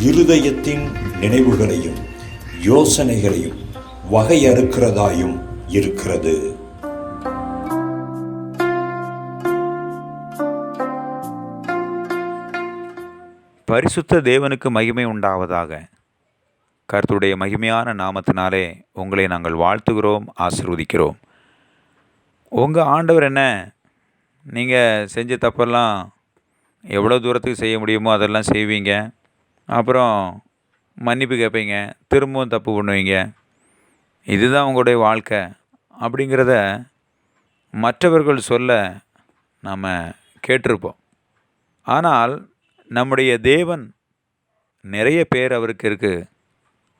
இருதயத்தின் நினைவுகளையும் யோசனைகளையும் வகையறுக்கிறதாயும் இருக்கிறது. பரிசுத்த தேவனுக்கு மகிமை உண்டாவதாக. கர்த்தருடைய மகிமையான நாமத்தினாலே உங்களை நாங்கள் வாழ்த்துகிறோம் ஆசிர்வதிக்கிறோம். உங்கள் ஆண்டவர் என்ன? நீங்கள் செஞ்ச தப்பெல்லாம் எவ்வளோ தூரத்துக்கு செய்ய முடியுமோ அதெல்லாம் செய்வீங்க. அப்புறம் மன்னிப்பு கேட்பீங்க திரும்பவும் தப்பு பண்ணுவீங்க. இதுதான் உங்களுடைய வாழ்க்கை அப்படிங்கிறத மற்றவர்கள் சொல்ல நாம் கேட்டிருப்போம். ஆனால் நம்முடைய தேவன் நிறைய பேர் அவருக்கு இருக்குது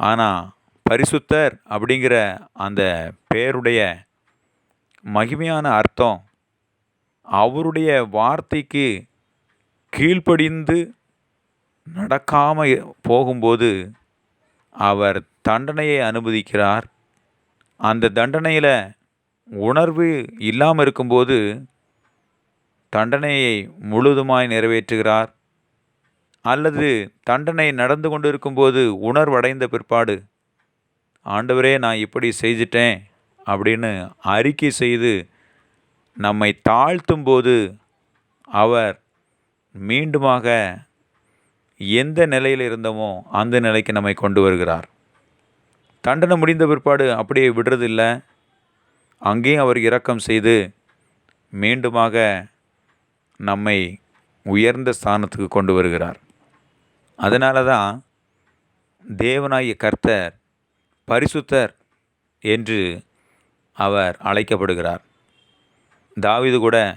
ஆனால் பரிசுத்தர் அப்படிங்கிற அந்த பேருடைய மகிமையான அர்த்தம் அவருடைய வார்த்தைக்கு கீழ்ப்படிந்து நடக்காமல் போகும்போது அவர் தண்டனையை அனுமதிக்கிறார் அந்த தண்டனையில் உணர்வு இல்லாமல் இருக்கும்போது தண்டனையை முழுதுமாய் நிறைவேற்றுகிறார். அல்லது தண்டனை நடந்து கொண்டு இருக்கும்போது உணர்வடைந்த பிற்பாடு ஆண்டவரே நான் இப்படி செய்துட்டேன் அப்படின்னு அறிக்கை செய்து நம்மை தாழ்த்தும் போது அவர் மீண்டுமாக எந்த நிலையில் இருந்தோமோ அந்த நிலைக்கு நம்மை கொண்டு வருகிறார். தண்டனை முடிந்த பிற்பாடு அப்படியே விடுறதில்லை. அங்கேயும் அவர் இரக்கம் செய்து மீண்டுமாக நம்மை உயர்ந்த ஸ்தானத்துக்கு கொண்டு வருகிறார். அதனால தான் தேவனாகிய கர்த்தர் பரிசுத்தர் என்று அவர் அழைக்கப்படுகிறார். தாவிது கூட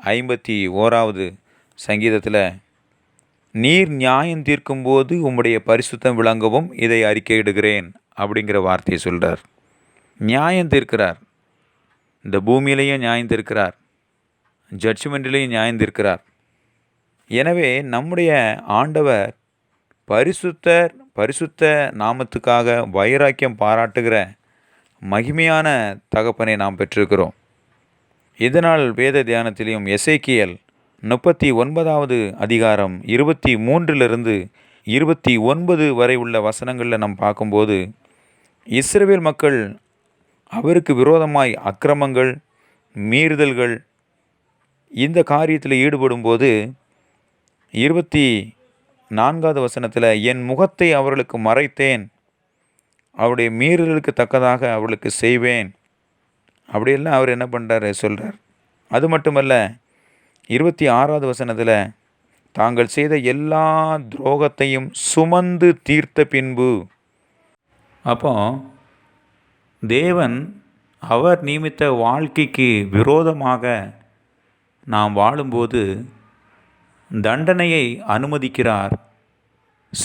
ஐம்பத்தி ஓராவது சங்கீதத்தில் நீர் நியாயம் தீர்க்கும்போது உம்முடைய பரிசுத்தம் விளங்கவும் இதை அறிக்கையிடுகிறேன் அப்படிங்கிற வார்த்தையை சொல்கிறார் நியாயம் தீர்க்கிறார். இந்த பூமியிலையும் நியாயம் தீர்க்கிறார். ஜட்ஜ்மெண்ட்லேயும் நியாயம் தீர்க்கிறார். எனவே நம்முடைய ஆண்டவர் பரிசுத்தர் பரிசுத்த நாமத்துக்காக வைராக்கியம் பாராட்டுகிற மகிமையான தகப்பனை நாம் பெற்றிருக்கிறோம். இதனால் வேத தியானத்திலையும் எசைக்கியல் முப்பத்தி ஒன்பதாவது அதிகாரம் இருபத்தி மூன்றிலிருந்து இருபத்தி ஒன்பது வரை உள்ள வசனங்களில் நாம் பார்க்கும்போது இஸ்ரேல் மக்கள் அவருக்கு விரோதமாய் அக்கிரமங்கள் மீறுதல்கள் இந்த காரியத்தில் ஈடுபடும்போது இருபத்தி நான்காவது வசனத்தில் என் முகத்தை அவர்களுக்கு மறைத்தேன் அவருடைய மீறுதலுக்கு தக்கதாக அவர்களுக்கு செய்வேன். அப்படியெல்லாம் அவர் என்ன பண்ணுறாரு சொல்கிறார் அது மட்டுமல்ல இருபத்தி ஆறாவது வசனத்தில் தாங்கள் செய்த எல்லா துரோகத்தையும் சுமந்து தீர்த்த பின்பு. அப்போ தேவன் அவர் நியமித்த வாழ்க்கைக்கு விரோதமாக நாம் வாழும்போது தண்டனையை அனுமதிக்கிறார்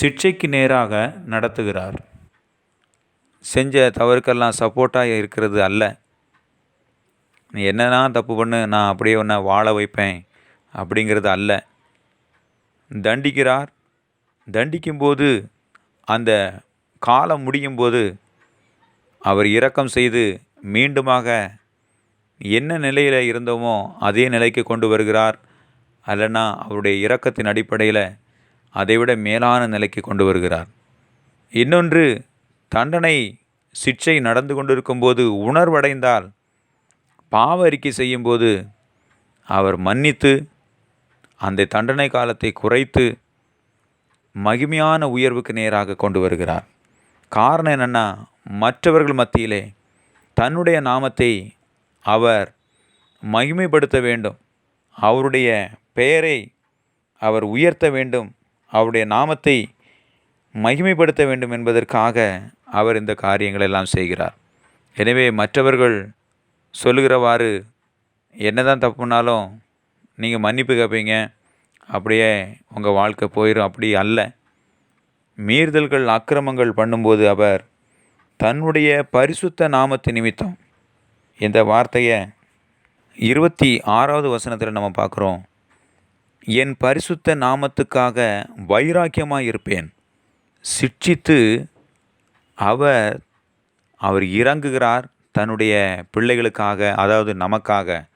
சிக்ஷைக்கு நேராக நடத்துகிறார். செஞ்ச தவறுக்கெல்லாம் சப்போர்ட்டாக இருக்கிறது அல்ல. நீ என்னன்னா தப்பு பண்ணு நான் அப்படியே உன்னை வாழ வைப்பேன். அப்படிங்கிறது அல்ல. தண்டிக்கிறார். தண்டிக்கும்போது அந்த காலம் முடியும் போது அவர் இரக்கம் செய்து மீண்டுமாக என்ன நிலையில் இருந்தோமோ அதே நிலைக்கு கொண்டு வருகிறார். அல்லனா அவருடைய இரக்கத்தின் அடிப்படையில் அதைவிட மேலான நிலைக்கு கொண்டு வருகிறார். இன்னொன்று தண்டனை சிக்ஷை நடந்து கொண்டிருக்கும்போது உணர்வடைந்தால் பாவ அறிக்கை செய்யும்போது அவர் மன்னித்து அந்த தண்டனை காலத்தை குறைத்து மகிமையான உயர்வுக்கு நேராக கொண்டு வருகிறார். காரணம் என்னென்னா மற்றவர்கள் மத்தியிலே தன்னுடைய நாமத்தை அவர் மகிமைப்படுத்த வேண்டும். அவருடைய பெயரை அவர் உயர்த்த வேண்டும். அவருடைய நாமத்தை மகிமைப்படுத்த வேண்டும் என்பதற்காக அவர் இந்த காரியங்கள் எல்லாம் செய்கிறார். எனவே மற்றவர்கள் சொல்லுகிறவாறு என்னதான் தப்புனாலும் நீங்கள் மன்னிப்பு கேட்பீங்க அப்படியே உங்கள் வாழ்க்கை போயிடும் அப்படி அல்ல. மீறுதல்கள் அக்கிரமங்கள் பண்ணும்போது அவர் தன்னுடைய பரிசுத்த நாமத்து நிமித்தம் இந்த வார்த்தையை இருபத்தி ஆறாவது வசனத்தில் நம்ம பார்க்குறோம். என் பரிசுத்த நாமத்துக்காக வைராக்கியமாக இருப்பேன். சிட்சித்து அவர் அவர் இறங்குகிறார். தன்னுடைய பிள்ளைகளுக்காக அதாவது நமக்காக.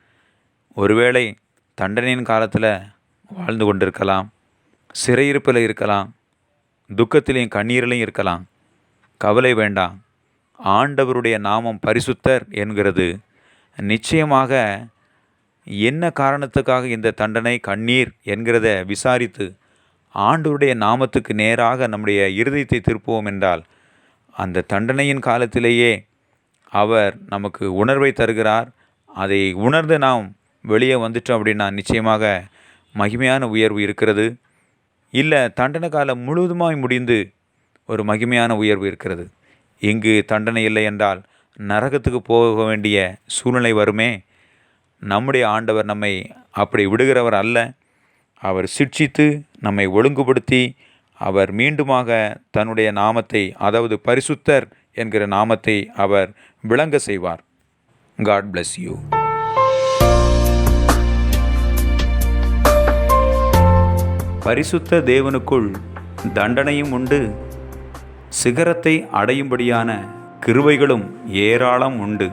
ஒருவேளை தண்டனையின் காலத்தில் வாழ்ந்து கொண்டிருக்கலாம். சிறையிருப்பில் இருக்கலாம். துக்கத்திலையும் கண்ணீரிலையும் இருக்கலாம். கவலை வேண்டாம். ஆண்டவருடைய நாமம் பரிசுத்தர் என்கிறது. நிச்சயமாக என்ன காரணத்துக்காக இந்த தண்டனை கண்ணீர் என்கிறத விசாரித்து ஆண்டவருடைய நாமத்துக்கு நேராக நம்முடைய இருதயத்தை திருப்புவோம் என்றால் அந்த தண்டனையின் காலத்திலேயே அவர் நமக்கு உணர்வை தருகிறார். அதை உணர்ந்து நாம் வெளியே வந்துட்டோம் அப்படின்னா நிச்சயமாக மகிமையான உயர்வு இருக்கிறது. இல்லை தண்டனை காலம் முழுவதுமாய் முடிந்து ஒரு மகிமையான உயர்வு இருக்கிறது. இங்கு தண்டனை இல்லை என்றால் நரகத்துக்கு போக வேண்டிய சூழ்நிலை வருமே. நம்முடைய ஆண்டவர் நம்மை அப்படி விடுகிறவர் அல்ல. அவர் சிட்சித்து நம்மை ஒழுங்குபடுத்தி அவர் மீண்டுமாக தன்னுடைய நாமத்தை அதாவது பரிசுத்தர் என்கிற நாமத்தை அவர் விளங்க செய்வார். காட் பிளஸ் யூ பரிசுத்த தேவனுக்குள் தண்டனையும் உண்டு. சிகரத்தை அடையும்படியான கிருவைகளும் ஏராளம் உண்டு.